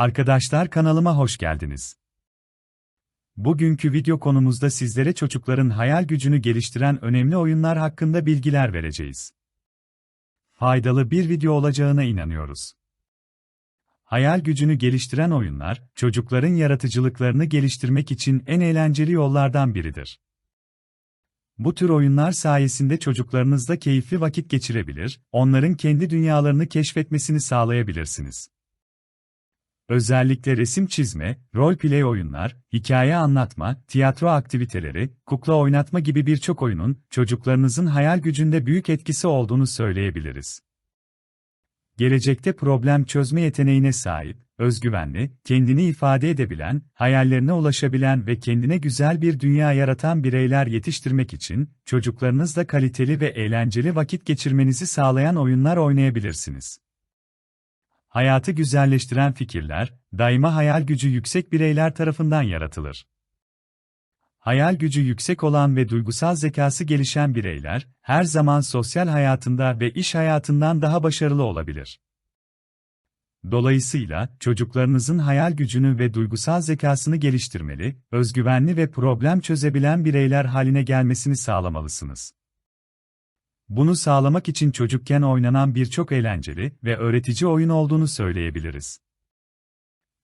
Arkadaşlar kanalıma hoş geldiniz. Bugünkü video konumuzda sizlere çocukların hayal gücünü geliştiren önemli oyunlar hakkında bilgiler vereceğiz. Faydalı bir video olacağına inanıyoruz. Hayal gücünü geliştiren oyunlar, çocukların yaratıcılıklarını geliştirmek için en eğlenceli yollardan biridir. Bu tür oyunlar sayesinde çocuklarınızla keyifli vakit geçirebilir, onların kendi dünyalarını keşfetmesini sağlayabilirsiniz. Özellikle resim çizme, rol-play oyunlar, hikaye anlatma, tiyatro aktiviteleri, kukla oynatma gibi birçok oyunun çocuklarınızın hayal gücünde büyük etkisi olduğunu söyleyebiliriz. Gelecekte problem çözme yeteneğine sahip, özgüvenli, kendini ifade edebilen, hayallerine ulaşabilen ve kendine güzel bir dünya yaratan bireyler yetiştirmek için çocuklarınızla kaliteli ve eğlenceli vakit geçirmenizi sağlayan oyunlar oynayabilirsiniz. Hayatı güzelleştiren fikirler, daima hayal gücü yüksek bireyler tarafından yaratılır. Hayal gücü yüksek olan ve duygusal zekası gelişen bireyler, her zaman sosyal hayatında ve iş hayatından daha başarılı olabilir. Dolayısıyla, çocuklarınızın hayal gücünü ve duygusal zekasını geliştirmeli, özgüvenli ve problem çözebilen bireyler haline gelmesini sağlamalısınız. Bunu sağlamak için çocukken oynanan birçok eğlenceli ve öğretici oyun olduğunu söyleyebiliriz.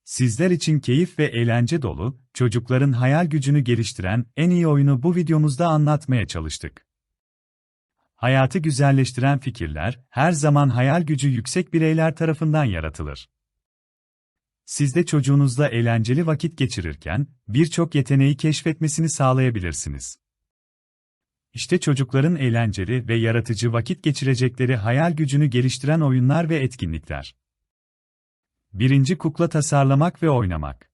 Sizler için keyif ve eğlence dolu, çocukların hayal gücünü geliştiren en iyi oyunu bu videomuzda anlatmaya çalıştık. Hayatı güzelleştiren fikirler, her zaman hayal gücü yüksek bireyler tarafından yaratılır. Siz de çocuğunuzla eğlenceli vakit geçirirken, birçok yeteneği keşfetmesini sağlayabilirsiniz. İşte çocukların eğlenceli ve yaratıcı vakit geçirecekleri hayal gücünü geliştiren oyunlar ve etkinlikler. Birinci kukla tasarlamak ve oynamak.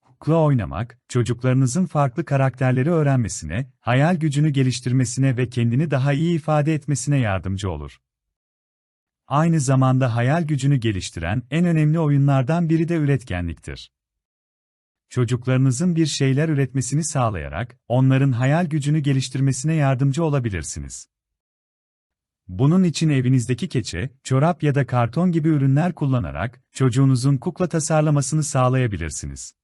Kukla oynamak, çocuklarınızın farklı karakterleri öğrenmesine, hayal gücünü geliştirmesine ve kendini daha iyi ifade etmesine yardımcı olur. Aynı zamanda hayal gücünü geliştiren en önemli oyunlardan biri de üretkenliktir çocuklarınızın bir şeyler üretmesini sağlayarak, onların hayal gücünü geliştirmesine yardımcı olabilirsiniz. Bunun için evinizdeki keçe, çorap ya da karton gibi ürünler kullanarak, çocuğunuzun kukla tasarlamasını sağlayabilirsiniz.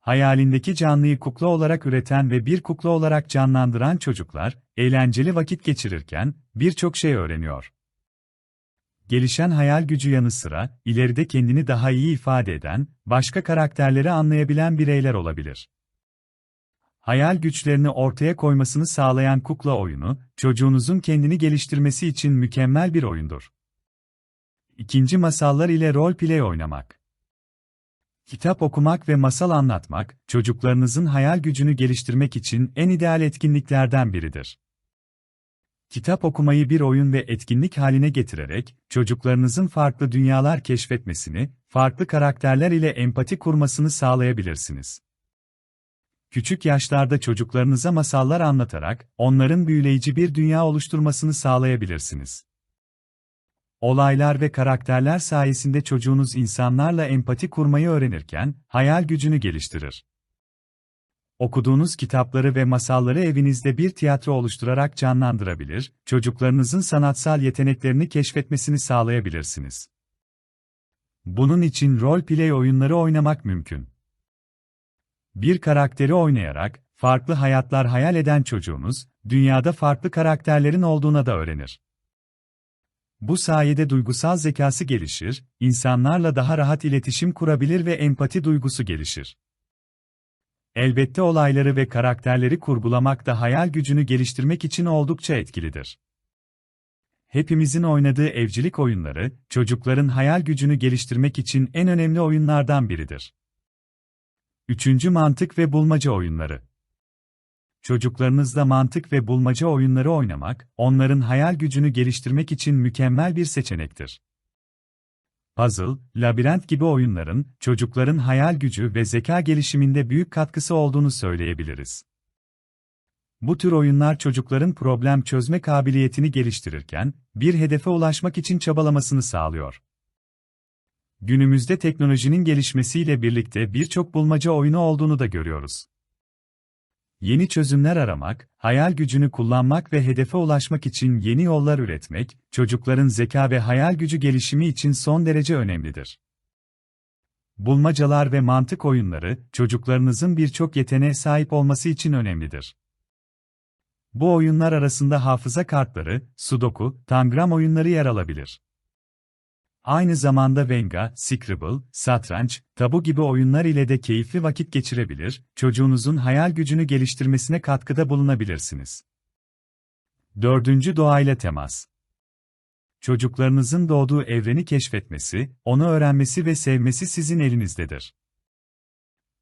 Hayalindeki canlıyı kukla olarak üreten ve bir kukla olarak canlandıran çocuklar, eğlenceli vakit geçirirken, birçok şey öğreniyor. Gelişen hayal gücü yanı sıra, ileride kendini daha iyi ifade eden, başka karakterleri anlayabilen bireyler olabilir. Hayal güçlerini ortaya koymasını sağlayan kukla oyunu, çocuğunuzun kendini geliştirmesi için mükemmel bir oyundur. İkinci masallar ile rol play oynamak. Kitap okumak ve masal anlatmak, çocuklarınızın hayal gücünü geliştirmek için en ideal etkinliklerden biridir. Kitap okumayı bir oyun ve etkinlik haline getirerek, çocuklarınızın farklı dünyalar keşfetmesini, farklı karakterler ile empati kurmasını sağlayabilirsiniz. Küçük yaşlarda çocuklarınıza masallar anlatarak, onların büyüleyici bir dünya oluşturmasını sağlayabilirsiniz. Olaylar ve karakterler sayesinde çocuğunuz insanlarla empati kurmayı öğrenirken, hayal gücünü geliştirir. Okuduğunuz kitapları ve masalları evinizde bir tiyatro oluşturarak canlandırabilir, çocuklarınızın sanatsal yeteneklerini keşfetmesini sağlayabilirsiniz. Bunun için rol play oyunları oynamak mümkün. Bir karakteri oynayarak, farklı hayatlar hayal eden çocuğunuz, dünyada farklı karakterlerin olduğuna da öğrenir. Bu sayede duygusal zekası gelişir, insanlarla daha rahat iletişim kurabilir ve empati duygusu gelişir. Elbette olayları ve karakterleri kurgulamak da hayal gücünü geliştirmek için oldukça etkilidir. Hepimizin oynadığı evcilik oyunları, çocukların hayal gücünü geliştirmek için en önemli oyunlardan biridir. Üçüncü mantık ve bulmaca oyunları. Çocuklarınızla mantık ve bulmaca oyunları oynamak, onların hayal gücünü geliştirmek için mükemmel bir seçenektir puzzle, labirent gibi oyunların, çocukların hayal gücü ve zeka gelişiminde büyük katkısı olduğunu söyleyebiliriz. Bu tür oyunlar çocukların problem çözme kabiliyetini geliştirirken, bir hedefe ulaşmak için çabalamasını sağlıyor. Günümüzde teknolojinin gelişmesiyle birlikte birçok bulmaca oyunu olduğunu da görüyoruz. Yeni çözümler aramak, hayal gücünü kullanmak ve hedefe ulaşmak için yeni yollar üretmek, çocukların zeka ve hayal gücü gelişimi için son derece önemlidir. Bulmacalar ve mantık oyunları, çocuklarınızın birçok yeteneğe sahip olması için önemlidir. Bu oyunlar arasında hafıza kartları, sudoku, tangram oyunları yer alabilir. Aynı zamanda Venga, Scribble, satranç, tabu gibi oyunlar ile de keyifli vakit geçirebilir, çocuğunuzun hayal gücünü geliştirmesine katkıda bulunabilirsiniz. Dördüncü doğayla temas. Çocuklarınızın doğduğu evreni keşfetmesi, onu öğrenmesi ve sevmesi sizin elinizdedir.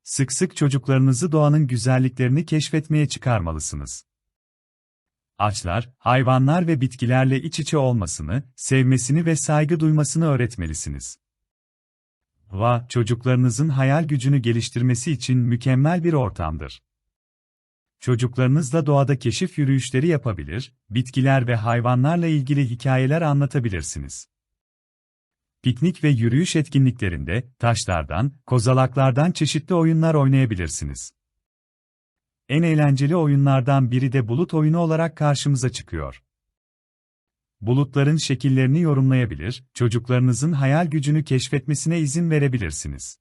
Sık sık çocuklarınızı doğanın güzelliklerini keşfetmeye çıkarmalısınız. Ağaçlar, hayvanlar ve bitkilerle iç içe olmasını, sevmesini ve saygı duymasını öğretmelisiniz. Va, çocuklarınızın hayal gücünü geliştirmesi için mükemmel bir ortamdır. Çocuklarınızla doğada keşif yürüyüşleri yapabilir, bitkiler ve hayvanlarla ilgili hikayeler anlatabilirsiniz. Piknik ve yürüyüş etkinliklerinde taşlardan, kozalaklardan çeşitli oyunlar oynayabilirsiniz. En eğlenceli oyunlardan biri de bulut oyunu olarak karşımıza çıkıyor. Bulutların şekillerini yorumlayabilir, çocuklarınızın hayal gücünü keşfetmesine izin verebilirsiniz.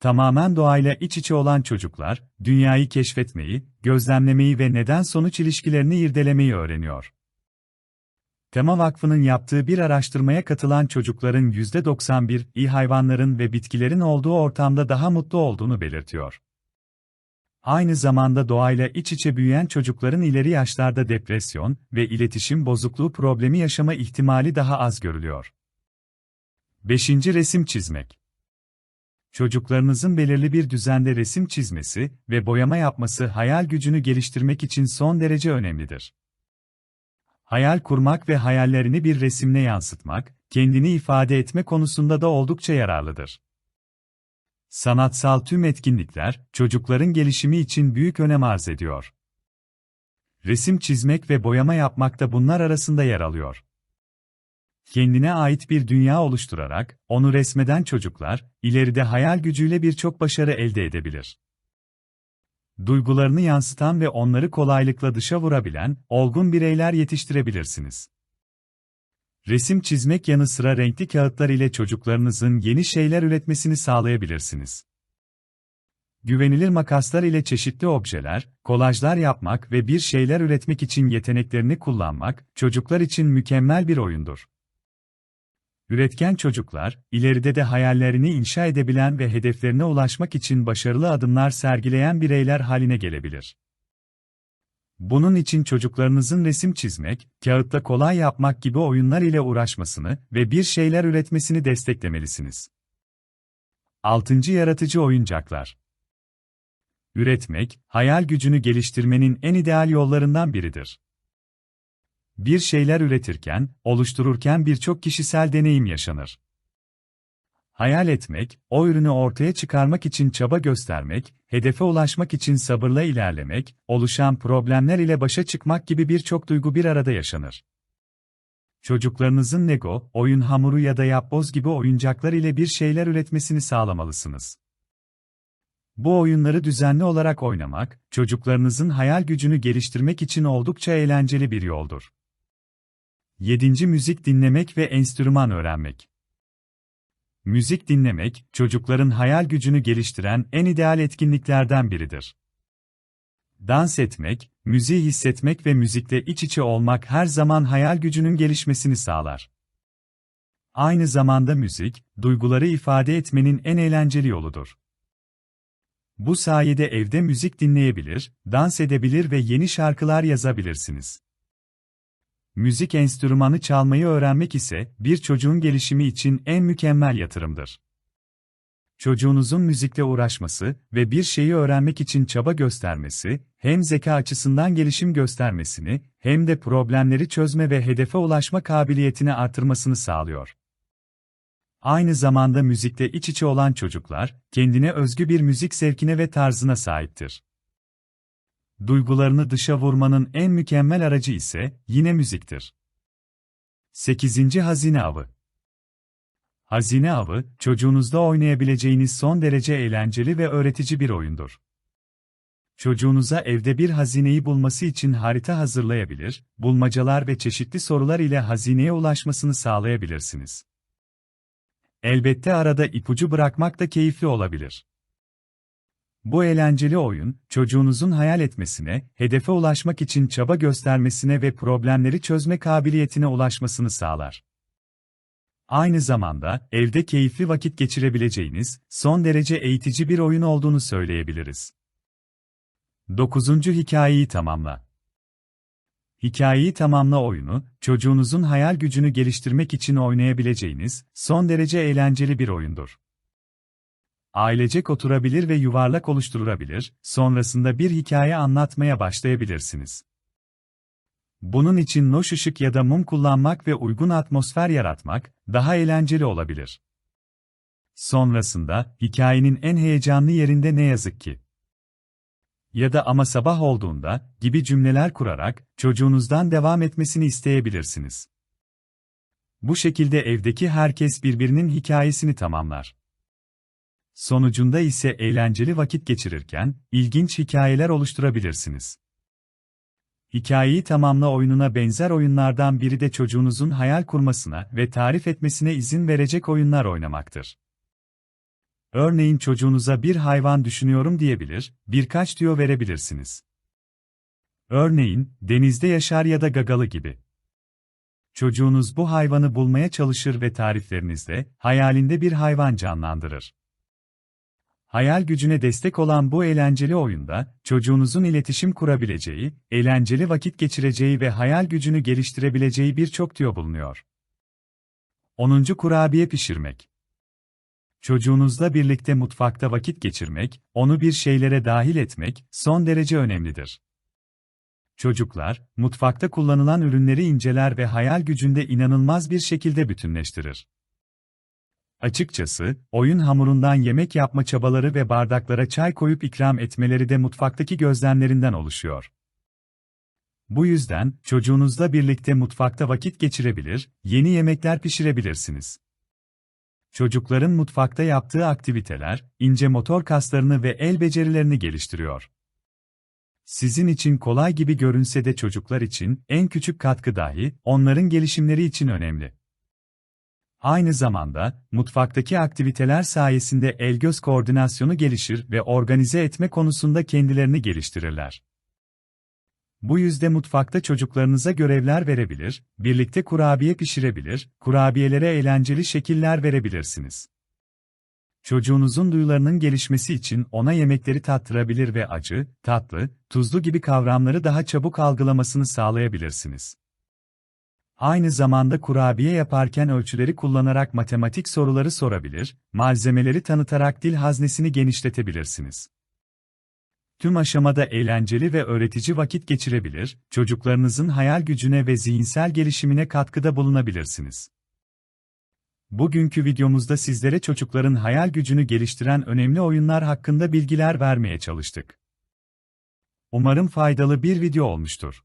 Tamamen doğayla iç içe olan çocuklar, dünyayı keşfetmeyi, gözlemlemeyi ve neden-sonuç ilişkilerini irdelemeyi öğreniyor. Tema Vakfı'nın yaptığı bir araştırmaya katılan çocukların %91, iyi hayvanların ve bitkilerin olduğu ortamda daha mutlu olduğunu belirtiyor. Aynı zamanda doğayla iç içe büyüyen çocukların ileri yaşlarda depresyon ve iletişim bozukluğu problemi yaşama ihtimali daha az görülüyor. 5. Resim çizmek Çocuklarınızın belirli bir düzende resim çizmesi ve boyama yapması hayal gücünü geliştirmek için son derece önemlidir. Hayal kurmak ve hayallerini bir resimle yansıtmak, kendini ifade etme konusunda da oldukça yararlıdır. Sanatsal tüm etkinlikler, çocukların gelişimi için büyük önem arz ediyor. Resim çizmek ve boyama yapmak da bunlar arasında yer alıyor. Kendine ait bir dünya oluşturarak, onu resmeden çocuklar, ileride hayal gücüyle birçok başarı elde edebilir. Duygularını yansıtan ve onları kolaylıkla dışa vurabilen, olgun bireyler yetiştirebilirsiniz. Resim çizmek yanı sıra renkli kağıtlar ile çocuklarınızın yeni şeyler üretmesini sağlayabilirsiniz. Güvenilir makaslar ile çeşitli objeler, kolajlar yapmak ve bir şeyler üretmek için yeteneklerini kullanmak, çocuklar için mükemmel bir oyundur. Üretken çocuklar, ileride de hayallerini inşa edebilen ve hedeflerine ulaşmak için başarılı adımlar sergileyen bireyler haline gelebilir. Bunun için çocuklarınızın resim çizmek, kağıtta kolay yapmak gibi oyunlar ile uğraşmasını ve bir şeyler üretmesini desteklemelisiniz. 6. Yaratıcı oyuncaklar. Üretmek, hayal gücünü geliştirmenin en ideal yollarından biridir. Bir şeyler üretirken, oluştururken birçok kişisel deneyim yaşanır. Hayal etmek, o ürünü ortaya çıkarmak için çaba göstermek, hedefe ulaşmak için sabırla ilerlemek, oluşan problemler ile başa çıkmak gibi birçok duygu bir arada yaşanır. Çocuklarınızın Lego, oyun hamuru ya da yapboz gibi oyuncaklar ile bir şeyler üretmesini sağlamalısınız. Bu oyunları düzenli olarak oynamak, çocuklarınızın hayal gücünü geliştirmek için oldukça eğlenceli bir yoldur. 7. Müzik dinlemek ve enstrüman öğrenmek. Müzik dinlemek, çocukların hayal gücünü geliştiren en ideal etkinliklerden biridir. Dans etmek, müziği hissetmek ve müzikle iç içe olmak her zaman hayal gücünün gelişmesini sağlar. Aynı zamanda müzik, duyguları ifade etmenin en eğlenceli yoludur. Bu sayede evde müzik dinleyebilir, dans edebilir ve yeni şarkılar yazabilirsiniz. Müzik enstrümanı çalmayı öğrenmek ise bir çocuğun gelişimi için en mükemmel yatırımdır. Çocuğunuzun müzikle uğraşması ve bir şeyi öğrenmek için çaba göstermesi, hem zeka açısından gelişim göstermesini, hem de problemleri çözme ve hedefe ulaşma kabiliyetini artırmasını sağlıyor. Aynı zamanda müzikle iç içe olan çocuklar, kendine özgü bir müzik zevkine ve tarzına sahiptir. Duygularını dışa vurmanın en mükemmel aracı ise yine müziktir. 8. Hazine Avı Hazine Avı, çocuğunuzda oynayabileceğiniz son derece eğlenceli ve öğretici bir oyundur. Çocuğunuza evde bir hazineyi bulması için harita hazırlayabilir, bulmacalar ve çeşitli sorular ile hazineye ulaşmasını sağlayabilirsiniz. Elbette arada ipucu bırakmak da keyifli olabilir. Bu eğlenceli oyun, çocuğunuzun hayal etmesine, hedefe ulaşmak için çaba göstermesine ve problemleri çözme kabiliyetine ulaşmasını sağlar. Aynı zamanda, evde keyifli vakit geçirebileceğiniz, son derece eğitici bir oyun olduğunu söyleyebiliriz. 9. Hikayeyi tamamla. Hikayeyi tamamla oyunu, çocuğunuzun hayal gücünü geliştirmek için oynayabileceğiniz, son derece eğlenceli bir oyundur. Ailecek oturabilir ve yuvarlak oluşturulabilir, sonrasında bir hikaye anlatmaya başlayabilirsiniz. Bunun için loş ışık ya da mum kullanmak ve uygun atmosfer yaratmak, daha eğlenceli olabilir. Sonrasında, hikayenin en heyecanlı yerinde ne yazık ki. Ya da ama sabah olduğunda, gibi cümleler kurarak, çocuğunuzdan devam etmesini isteyebilirsiniz. Bu şekilde evdeki herkes birbirinin hikayesini tamamlar. Sonucunda ise eğlenceli vakit geçirirken, ilginç hikayeler oluşturabilirsiniz. Hikayeyi tamamla oyununa benzer oyunlardan biri de çocuğunuzun hayal kurmasına ve tarif etmesine izin verecek oyunlar oynamaktır. Örneğin çocuğunuza bir hayvan düşünüyorum diyebilir, birkaç tüyo verebilirsiniz. Örneğin, denizde yaşar ya da gagalı gibi. Çocuğunuz bu hayvanı bulmaya çalışır ve tariflerinizde, hayalinde bir hayvan canlandırır. Hayal gücüne destek olan bu eğlenceli oyunda, çocuğunuzun iletişim kurabileceği, eğlenceli vakit geçireceği ve hayal gücünü geliştirebileceği birçok tüyo bulunuyor. 10. Kurabiye pişirmek. Çocuğunuzla birlikte mutfakta vakit geçirmek, onu bir şeylere dahil etmek, son derece önemlidir. Çocuklar, mutfakta kullanılan ürünleri inceler ve hayal gücünde inanılmaz bir şekilde bütünleştirir. Açıkçası, oyun hamurundan yemek yapma çabaları ve bardaklara çay koyup ikram etmeleri de mutfaktaki gözlemlerinden oluşuyor. Bu yüzden, çocuğunuzla birlikte mutfakta vakit geçirebilir, yeni yemekler pişirebilirsiniz. Çocukların mutfakta yaptığı aktiviteler, ince motor kaslarını ve el becerilerini geliştiriyor. Sizin için kolay gibi görünse de çocuklar için en küçük katkı dahi onların gelişimleri için önemli. Aynı zamanda, mutfaktaki aktiviteler sayesinde el-göz koordinasyonu gelişir ve organize etme konusunda kendilerini geliştirirler. Bu yüzde mutfakta çocuklarınıza görevler verebilir, birlikte kurabiye pişirebilir, kurabiyelere eğlenceli şekiller verebilirsiniz. Çocuğunuzun duyularının gelişmesi için ona yemekleri tattırabilir ve acı, tatlı, tuzlu gibi kavramları daha çabuk algılamasını sağlayabilirsiniz. Aynı zamanda kurabiye yaparken ölçüleri kullanarak matematik soruları sorabilir, malzemeleri tanıtarak dil haznesini genişletebilirsiniz. Tüm aşamada eğlenceli ve öğretici vakit geçirebilir, çocuklarınızın hayal gücüne ve zihinsel gelişimine katkıda bulunabilirsiniz. Bugünkü videomuzda sizlere çocukların hayal gücünü geliştiren önemli oyunlar hakkında bilgiler vermeye çalıştık. Umarım faydalı bir video olmuştur.